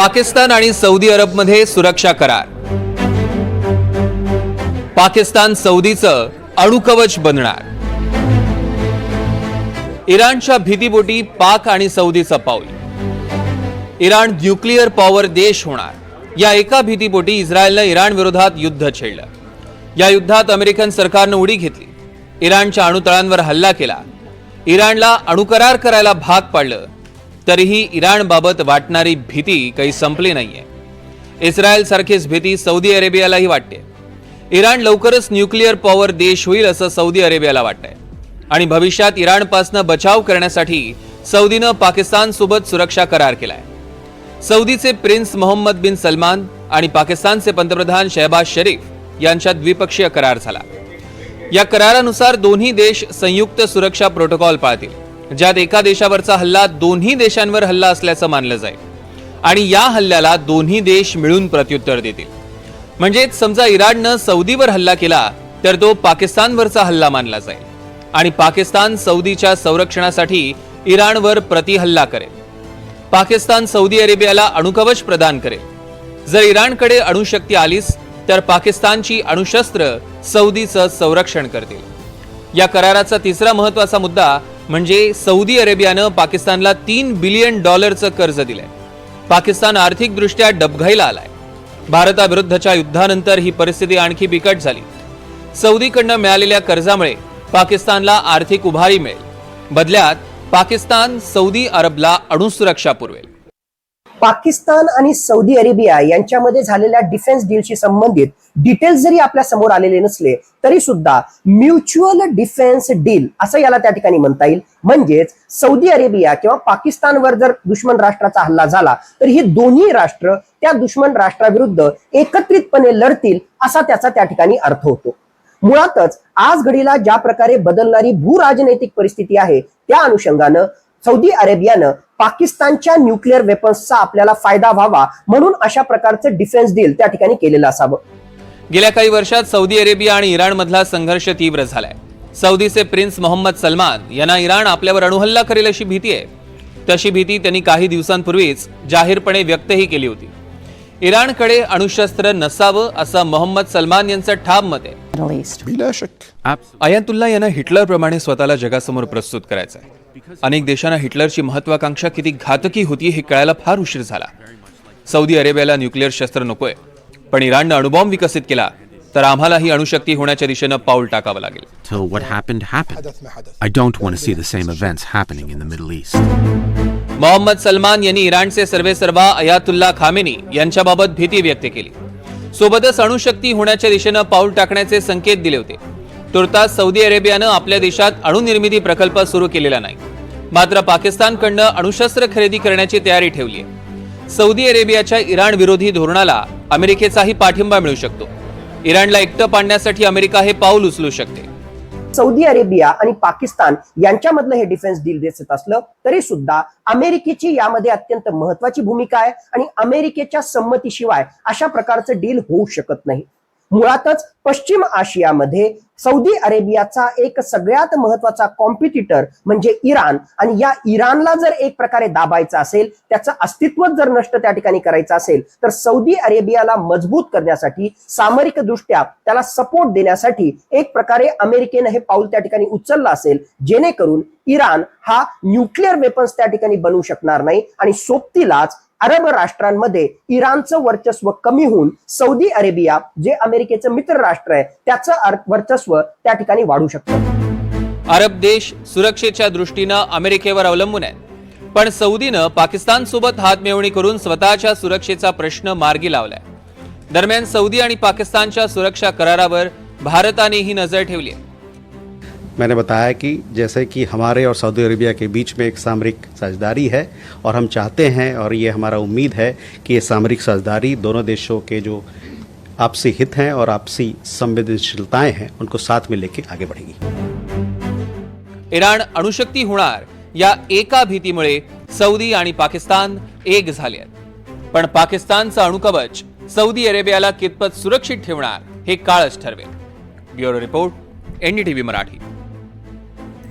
पाकिस्तान आणि सौदी अरबमध्ये सुरक्षा करार. पाकिस्तान सौदीचं अणुकवच बनणार. इराणच्या भीतीपोटी पाक आणि सौदीचं पाऊल. इराण न्यूक्लिअर पॉवर देश होणार. या एका भीतीपोटी इस्रायलनं इराण विरोधात युद्ध छेडलं. या युद्धात अमेरिकन सरकारनं उडी घेतली. इराणच्या अणुतळांवर हल्ला केला. इराणला अणुकरार करायला भाग पाडलं. तरीही इराणबाबत वाटणारी भीती काही संपली नाहीये. इस्रायल सारखीच भीती सौदी अरेबियालाही वाटते. इराण लवकरच न्यूक्लिअर पॉवर देश होईल असं सौदी अरेबियाला वाटतंय. आणि भविष्यात इराणपासनं बचाव करण्यासाठी सौदीनं पाकिस्तान सोबत सुरक्षा करार केलाय. सौदीचे प्रिन्स मोहम्मद बिन सलमान आणि पाकिस्तानचे पंतप्रधान शहबाज शरीफ यांच्यात द्विपक्षीय करार झाला. या करारानुसार दोन्ही देश संयुक्त सुरक्षा प्रोटोकॉल पाळतील. ज्यात एका देशावरचा हल्ला दोन्ही देशांवर हल्ला असल्याचं मानलं जाईल. आणि या हल्ल्याला दोन्ही देश मिळून प्रत्युत्तर देतील. म्हणजेच समजा इराणनं सौदीवर हल्ला केला तर तो पाकिस्तानवरचा हल्ला मानला जाईल. आणि पाकिस्तान सौदीच्या संरक्षणासाठी इराणवर प्रतिहल्ला करेल. पाकिस्तान सौदी अरेबियाला अणुकवच प्रदान करेल. जर इराणकडे अणुशक्ती आलीच तर पाकिस्तानची अणुशस्त्र सौदीचं संरक्षण करतील. या कराराचा तिसरा महत्त्वाचा मुद्दा म्हणजे सौदी अरेबियानं पाकिस्तानला तीन बिलियन डॉलरचं कर्ज दिलंय. पाकिस्तान आर्थिकदृष्ट्या डबघाईला आलाय. भारताविरुद्धच्या युद्धानंतर ही परिस्थिती आणखी बिकट झाली. सौदीकडनं मिळालेल्या कर्जामुळे पाकिस्तानला आर्थिक उभारी मिळेल. बदल्यात पाकिस्तान सौदी अरबला अणुसुरक्षा पुरवेल. पाकिस्तान आणि सौदी अरेबिया यांच्यामध्ये झालेल्या डिफेन्स डीलशी संबंधित डिटेल्स जरी आपल्यासमोर आलेले नसले तरी सुद्धा म्युच्युअल डिफेन्स डील असं याला त्या ठिकाणी म्हणता येईल. म्हणजेच सौदी अरेबिया किंवा पाकिस्तानवर जर दुश्मन राष्ट्राचा हल्ला झाला तर ही दोन्ही राष्ट्र त्या दुश्मन राष्ट्राविरुद्ध एकत्रितपणे लढतील असा त्याचा त्या ठिकाणी अर्थ होतो. मुळातच आज घडीला ज्या प्रकारे बदलणारी भूराजनैतिक परिस्थिती आहे त्या अनुषंगानं सौदी अरेबियानं पाकिस्तानच्या न्यूक्लिअर वेपन्सचा आपल्याला फायदा व्हावा म्हणून अशा प्रकारचं डिफेन्स डील त्या ठिकाणी केलेलं असावं. गेल्या काही वर्षात सौदी अरेबिया आणि इराण मधला संघर्ष तीव्र झालाय. सौदीचे प्रिन्स मोहम्मद सलमान यांना इराण आपल्यावर अणुहल्ला करेल अशी भीती आहे. तशी भीती त्यांनी काही दिवसांपूर्वीच जाहीरपणे व्यक्तही केली होती. इराणकडे अणुशस्त्र नसावं असं मोहम्मद सलमान यांचं ठाम मत आहे. अयंतुल्ला यांना हिटलरप्रमाणे स्वतःला जगासमोर प्रस्तुत करायचं आहे अनेक देशांना हिटलरची महत्वाकांक्षा किती घातकी होती हे कळायला फार उशीर झाला. सौदी अरेबियाला न्यूक्लिअर शस्त्र नकोय पण इराणनं अणुबॉम्ब विकसित केला तर आम्हालाही अणुशक्ती होण्याच्या दिशेनं पाऊल टाकावं लागेल. मोहम्मद सलमान यांनी इराणचे सर्वे सर्वा अयातुल्ला खामेनी यांच्याबाबत भीती व्यक्त केली. सोबतच अणुशक्ती होण्याच्या दिशेनं पाऊल टाकण्याचे संकेत दिले होते. तुर्तास सौदी अरेबियानं आपल्या देशात अणुनिर्मिती प्रकल्प सुरू केलेला नाही. मात्र पाकिस्तानकडनं अणुशस्त्र खरेदी करण्याची तयारी ठेवली आहे सौदी अरेबियाच्या इराण विरोधी धोरणाला अमेरिकेचाही पाठिंबा मिळू शकतो. इराणला एकटं पाडण्यासाठी अमेरिका हे पाऊल उचलू शकते. सौदी अरेबिया आणि पाकिस्तान यांच्यामधलं हे डिफेन्स डील दिसत असलं तरी सुद्धा अमेरिकेची यामध्ये अत्यंत महत्वाची भूमिका आहे आणि अमेरिकेच्या संमतीशिवाय अशा प्रकारचं डील होऊ शकत नाही. मुळातच पश्चिम आशियामध्ये सौदी अरेबियाचा एक सगळ्यात महत्त्वाचा कॉम्पिटिटर म्हणजे इराण. आणि या इराणला जर एक प्रकारे दाबायचं असेल त्याचं अस्तित्व जर नष्ट त्या ठिकाणी करायचं असेल तर सौदी अरेबियाला मजबूत करण्यासाठी सामरिक दृष्ट्या त्याला सपोर्ट देण्यासाठी एक प्रकारे अमेरिकेनं हे पाऊल त्या ठिकाणी उचललं असेल जेणेकरून इराण हा न्यूक्लिअर वेपन्स त्या ठिकाणी बनवू शकणार नाही. आणि सोबतीलाच अरब राष्ट्रांमध्ये इराणचं वर्चस्व कमी होऊन सौदी अरेबिया जे अमेरिकेचं मित्र राष्ट्र आहे त्याचं वर्चस्व त्या ठिकाणी वाढू शकतं. अरब देश सुरक्षेच्या दृष्टीनं अमेरिकेवर अवलंबून आहे. पण सौदीनं पाकिस्तान सोबत हातमिळवणी करून स्वतःच्या सुरक्षेचा प्रश्न मार्गी लावलाय. दरम्यान सौदी आणि पाकिस्तानच्या सुरक्षा करारावर भारतानेही नजर ठेवली आहे. मैंने बताया कि जैसे कि हमारे और सऊदी अरेबिया के बीच में एक सामरिक साझेदारी है और हम चाहते हैं और ये हमारा उम्मीद है कि ये सामरिक साझेदारी दोनों देशों के जो आपसी हित हैं और आपसी संवेदनशीलताएँ हैं, उनको साथ में लेके आगे बढ़ेगी। इराण अणुशक्ती होणार या एका भीतीमुळे सौदी आणि पाकिस्तान एक झाले पण अणुकवच सौदी अरेबियाला कितपत सुरक्षित ठेवणार हे काळच ठरवेल. Bureau report NDTV Marathi.